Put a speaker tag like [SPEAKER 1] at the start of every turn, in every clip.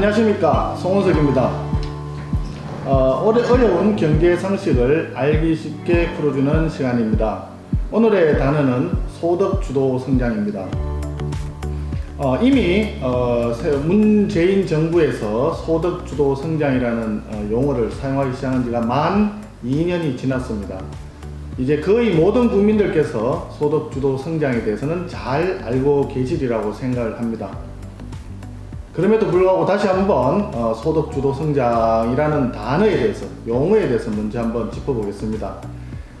[SPEAKER 1] 안녕하십니까 송원석입니다. 어, 어려, 어려운 경제 상식을 알기 쉽게 풀어주는 시간입니다. 오늘의 단어는 소득 주도 성장입니다. 어, 이미 어, 새- 문재인 정부에서 소득 주도 성장이라는 어, 용어를 사용하기 시작한 지가 만 2년이 지났습니다. 이제 거의 모든 국민들께서 소득 주도 성장에 대해서는 잘 알고 계시리라고 생각을 합니다. 그럼에도 불구하고 다시 한번 어, 소득 주도 성장이라는 단어에 대해서 용어에 대해서 먼저 한번 짚어보겠습니다.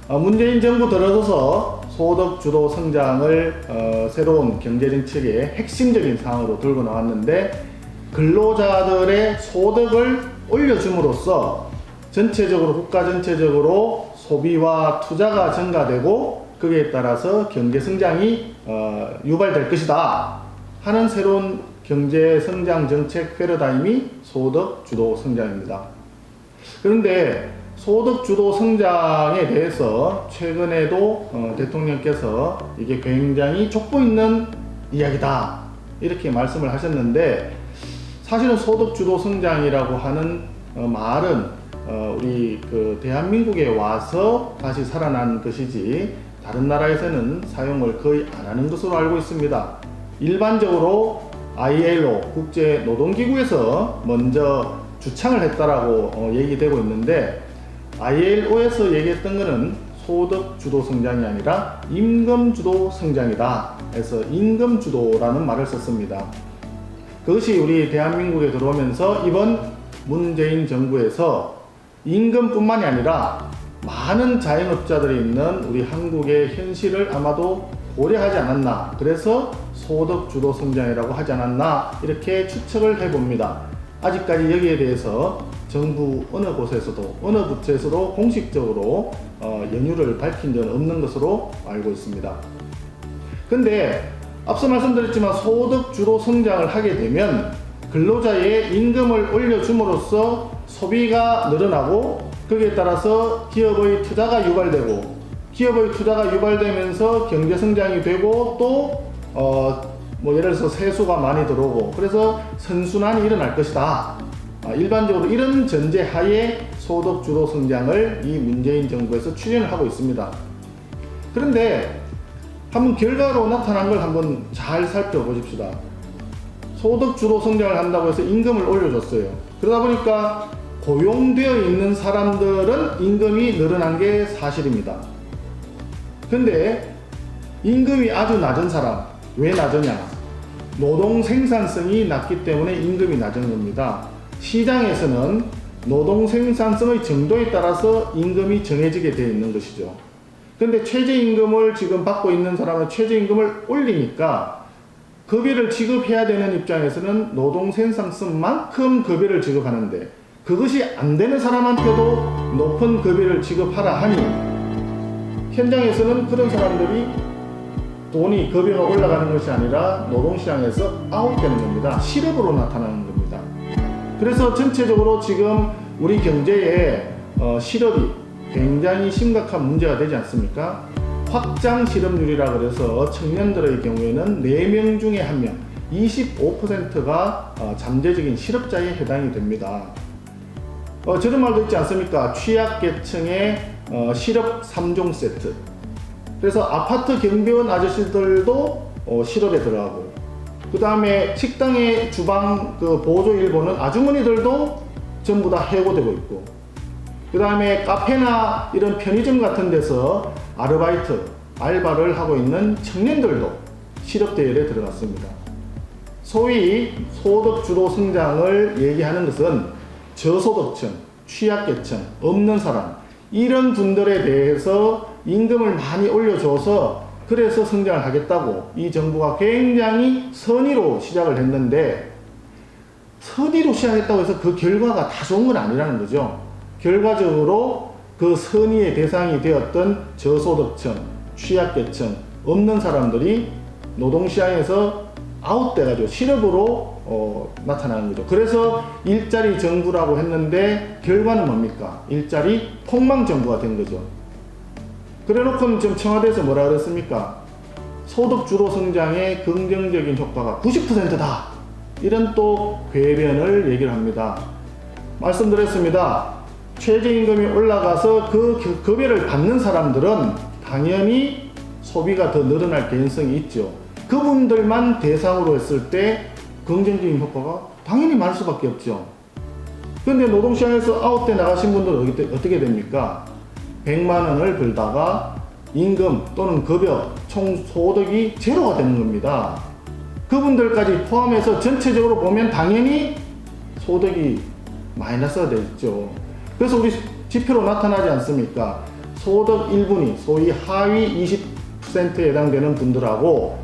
[SPEAKER 1] 어, 문재인 정부 들어서서 소득 주도 성장을 어, 새로운 경제 정책의 핵심적인 사항으로 들고 나왔는데 근로자들의 소득을 올려줌으로써 전체적으로 국가 전체적으로 소비와 투자가 증가되고 거기에 따라서 경제 성장이 어, 유발될 것이다 하는 새로운 경제 성장 정책 패러다임이 소득 주도 성장입니다. 그런데 소득 주도 성장에 대해서 최근에도 어, 대통령께서 이게 굉장히 족보 있는 이야기다 이렇게 말씀을 하셨는데 사실은 소득 주도 성장이라고 하는 어, 말은 어, 우리 그 대한민국에 와서 다시 살아난 것이지 다른 나라에서는 사용을 거의 안 하는 것으로 알고 있습니다. 일반적으로 ILO 국제 노동기구에서 먼저 주창을 했다라고 어, 얘기되고 있는데 ILO에서 얘기했던 것은 소득 주도 성장이 아니라 임금 주도 성장이다. 해서 임금 주도라는 말을 썼습니다. 그것이 우리 대한민국에 들어오면서 이번 문재인 정부에서 임금뿐만이 아니라 많은 자영업자들이 있는 우리 한국의 현실을 아마도 고려하지 않았나. 그래서 소득 주도 성장이라고 하지 않았나. 이렇게 추측을 해봅니다. 아직까지 여기에 대해서 정부 어느 곳에서도 어느 부처에서도 공식적으로 어, 연유를 밝힌 적은 없는 것으로 알고 있습니다. 근데 앞서 말씀드렸지만 소득 주도 성장을 하게 되면 근로자의 임금을 올려줌으로써 소비가 늘어나고 거기에 따라서 기업의 투자가 유발되고 기업의 투자가 유발되면서 경제 성장이 되고 또 어, 뭐 예를 들어서 세수가 많이 들어오고 그래서 선순환이 일어날 것이다. 아, 일반적으로 이런 전제 하에 소득 주도 성장을 이 문재인 정부에서 추진을 하고 있습니다. 그런데 한번 결과로 나타난 걸 한번 잘 살펴보십시다. 소득 주도 성장을 한다고 해서 임금을 올려줬어요. 그러다 보니까 고용되어 있는 사람들은 임금이 늘어난 게 사실입니다. 근데 임금이 아주 낮은 사람, 왜 낮으냐? 노동 생산성이 낮기 때문에 임금이 낮은 겁니다. 시장에서는 노동 생산성의 정도에 따라서 임금이 정해지게 되어 있는 것이죠. 근데 최저임금을 지금 받고 있는 사람은 최저임금을 올리니까 급여를 지급해야 되는 입장에서는 노동 생산성만큼 급여를 지급하는데 그것이 안 되는 사람한테도 높은 급여를 지급하라 하니 현장에서는 그런 사람들이 돈이 급여가 올라가는 것이 아니라 노동시장에서 아웃되는 겁니다. 실업으로 나타나는 겁니다. 그래서 전체적으로 지금 우리 경제에 어, 실업이 굉장히 심각한 문제가 되지 않습니까? 확장 실업률이라 그래서 청년들의 경우에는 4명 중에 1명, 25%가 어, 잠재적인 실업자에 해당이 됩니다. 어, 저런 말도 있지 않습니까? 취약계층의 어, 실업 3종 세트. 그래서 아파트 경비원 아저씨들도 어, 실업에 들어가고, 그 다음에 식당의 주방 그 보조 일보는 아주머니들도 전부 다 해고되고 있고, 그 다음에 카페나 이런 편의점 같은 데서 아르바이트, 알바를 하고 있는 청년들도 실업 대열에 들어갔습니다. 소위 소득 주도 성장을 얘기하는 것은 저소득층, 취약계층, 없는 사람 이런 분들에 대해서 임금을 많이 올려줘서 그래서 성장을 하겠다고 이 정부가 굉장히 선의로 시작을 했는데 선의로 시작했다고 해서 그 결과가 다 좋은 건 아니라는 거죠. 결과적으로 그 선의의 대상이 되었던 저소득층, 취약계층, 없는 사람들이 노동시장에서 아웃돼가지고 실업으로 어, 나타나는 거죠. 그래서 일자리 정부라고 했는데 결과는 뭡니까? 일자리 폭망 정부가 된 거죠. 그래놓고는 지금 청와대에서 뭐라 그랬습니까? 소득 주도 성장의 긍정적인 효과가 90%다. 이런 또 궤변을 얘기를 합니다. 말씀드렸습니다. 최저임금이 올라가서 그 급- 급여를 받는 사람들은 당연히 소비가 더 늘어날 개연성이 있죠. 그분들만 대상으로 했을 때 긍정적인 효과가 당연히 많을 수밖에 없죠. 근데 노동시장에서 아웃돼 나가신 어떻게- 어떻게 됩니까? 100만 원을 벌다가 임금 또는 급여 총 소득이 제로가 되는 겁니다. 그분들까지 포함해서 전체적으로 보면 당연히 소득이 마이너스가 되죠. 그래서 우리 지표로 나타나지 않습니까? 소득 1분위, 소위 하위 20%에 해당되는 분들하고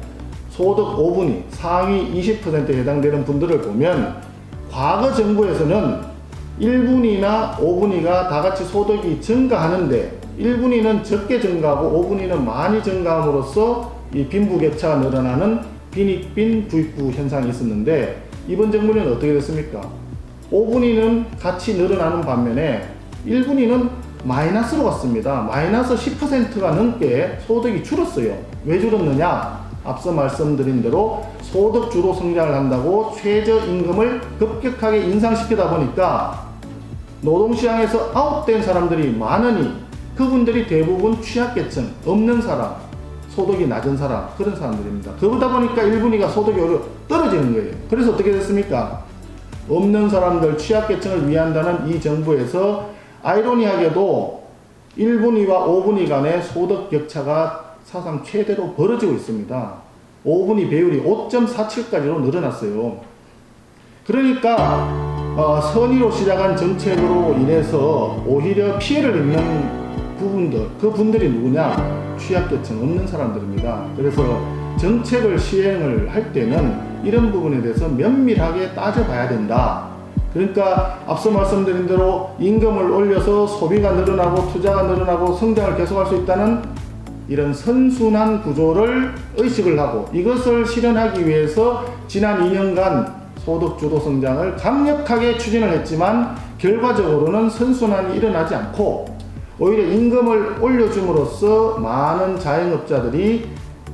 [SPEAKER 1] 소득 5분위, 상위 20%에 해당되는 분들을 보면 과거 정부에서는 1분위나 5분위가 다 같이 소득이 증가하는데 1분위는 적게 증가하고 5분위는 많이 증가함으로써 이 빈부격차가 늘어나는 빈익빈 부익부 현상이 있었는데 이번 정부는 어떻게 됐습니까? 5분위는 같이 늘어나는 반면에 1분위는 마이너스로 갔습니다. 마이너스 10%가 넘게 소득이 줄었어요. 왜 줄었느냐? 앞서 말씀드린 대로 소득 주로 성장을 한다고 최저임금을 급격하게 인상시키다 보니까 노동시장에서 아웃된 사람들이 많으니 그분들이 대부분 취약계층, 없는 사람, 소득이 낮은 사람, 그런 사람들입니다. 그러다 보니까 1분위가 소득이 오히려 떨어지는 거예요. 그래서 어떻게 됐습니까? 없는 사람들, 취약계층을 위한다는 이 정부에서 아이러니하게도 1분위와 5분위 간의 소득 격차가 사상 최대로 벌어지고 있습니다. 5분위 배율이 5.47까지로 늘어났어요. 그러니까 어, 선의로 시작한 정책으로 인해서 오히려 피해를 입는 부분들, 그 분들이 누구냐? 취약계층 없는 사람들입니다. 그래서 정책을 시행을 할 때는 이런 부분에 대해서 면밀하게 따져봐야 된다. 그러니까 앞서 말씀드린 대로 임금을 올려서 소비가 늘어나고 투자가 늘어나고 성장을 계속할 수 있다는 이런 선순환 구조를 의식을 하고 이것을 실현하기 위해서 지난 2년간 소득 주도 성장을 강력하게 추진을 했지만 결과적으로는 선순환이 일어나지 않고 오히려 임금을 올려줌으로써 많은 자영업자들이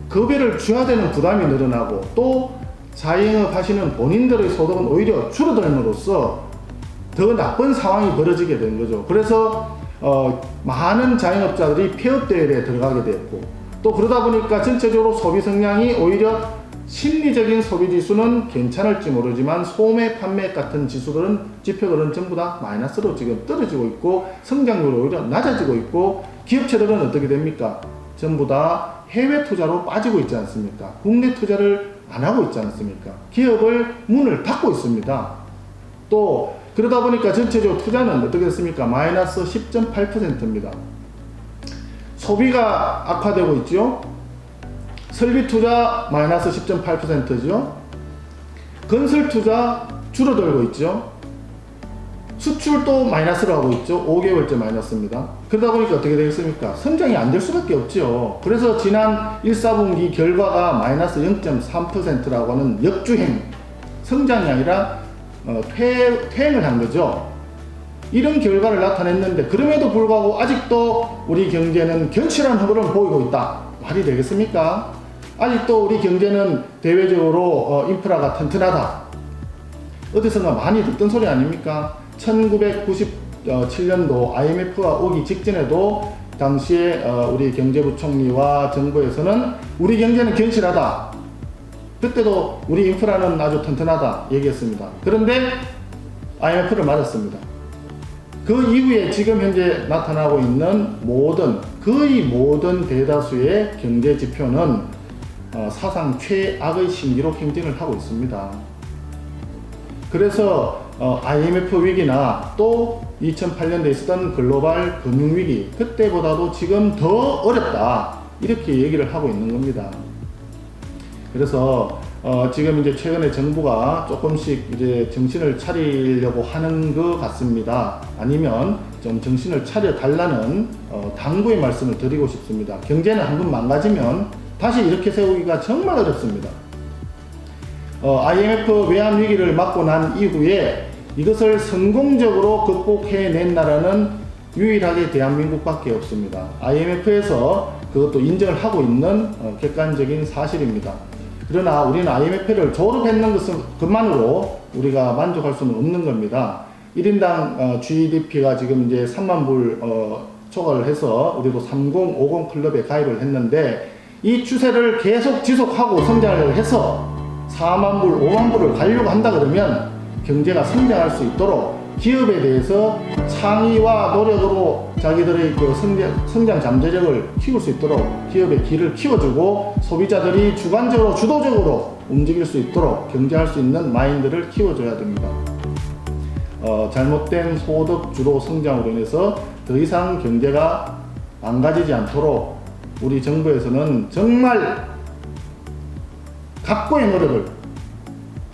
[SPEAKER 1] 급여를 줘야 되는 부담이 늘어나고 또 자영업 하시는 본인들의 소득은 오히려 줄어들므로써 더 나쁜 상황이 벌어지게 된 거죠. 그래서 어, 많은 자영업자들이 폐업 대열에 들어가게 됐고 또 그러다 보니까 전체적으로 소비 성향이 오히려 심리적인 소비 지수는 괜찮을지 모르지만 소매 판매 같은 지수들은 지표들은 전부 다 마이너스로 지금 떨어지고 있고 성장률이 오히려 낮아지고 있고 기업체들은 어떻게 됩니까? 전부 다 해외 투자로 빠지고 있지 않습니까? 국내 투자를 안 하고 있지 않습니까? 기업을 문을 닫고 있습니다. 또 그러다 보니까 전체적으로 투자는 어떻게 됐습니까? 마이너스 10.8%입니다. 소비가 악화되고 있죠. 설비 투자 마이너스 10.8%죠. 건설 투자 줄어들고 있죠. 수출도 마이너스로 하고 있죠. 5개월째 마이너스입니다. 그러다 보니까 어떻게 되겠습니까? 성장이 안 될 수밖에 없죠. 그래서 지난 1, 4분기 결과가 마이너스 0.3%라고 하는 역주행, 성장이 아니라 어, 퇴, 퇴행을 한 거죠. 이런 결과를 나타냈는데 그럼에도 불구하고 아직도 우리 경제는 견실한 흐름을 보이고 있다. 말이 되겠습니까? 아직도 우리 경제는 대외적으로 어, 인프라가 튼튼하다. 어디선가 많이 듣던 소리 아닙니까? 1997년도 IMF가 오기 직전에도 당시에 어, 우리 경제부총리와 정부에서는 우리 경제는 견실하다. 그때도 우리 인프라는 아주 튼튼하다 얘기했습니다. 그런데 IMF를 맞았습니다. 그 이후에 지금 현재 나타나고 있는 모든 거의 모든 대다수의 경제 지표는 어, 사상 최악의 신기록 행진을 하고 있습니다. 그래서 어, IMF 위기나 또 2008년도에 있었던 글로벌 금융위기 그때보다도 지금 더 어렵다 이렇게 얘기를 하고 있는 겁니다. 그래서 어, 지금 이제 최근에 정부가 조금씩 이제 정신을 차리려고 하는 것 같습니다. 아니면 좀 정신을 차려 달라는 어, 당부의 말씀을 드리고 싶습니다. 경제는 한 번 망가지면 다시 이렇게 세우기가 정말 어렵습니다. 어, IMF 외환 위기를 맞고 난 이후에 이것을 성공적으로 극복해낸 나라는 유일하게 대한민국밖에 없습니다. IMF에서 그것도 인정을 하고 있는 어, 객관적인 사실입니다. 그러나 우리는 IMF를 졸업했는 것은 것만으로 우리가 만족할 수는 없는 겁니다. 1인당 GDP가 지금 이제 3만 불 어, 초과를 해서 우리도 3050 클럽에 가입을 했는데 이 추세를 계속 지속하고 성장을 해서 4만 불, 5만 불을 가려고 한다 그러면 경제가 성장할 수 있도록 기업에 대해서 창의와 노력으로 자기들의 그 성장, 성장 잠재력을 키울 수 있도록 기업의 길을 키워주고 소비자들이 주관적으로 주도적으로 움직일 수 있도록 경쟁할 수 있는 마인드를 키워줘야 됩니다. 어, 잘못된 소득 주도 성장으로 인해서 더 이상 경제가 망가지지 않도록 우리 정부에서는 정말 각고의 노력을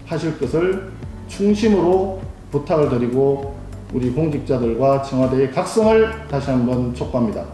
[SPEAKER 1] 하실 것을 충심으로 부탁을 드리고 우리 공직자들과 청와대의 각성을 다시 한번 촉구합니다.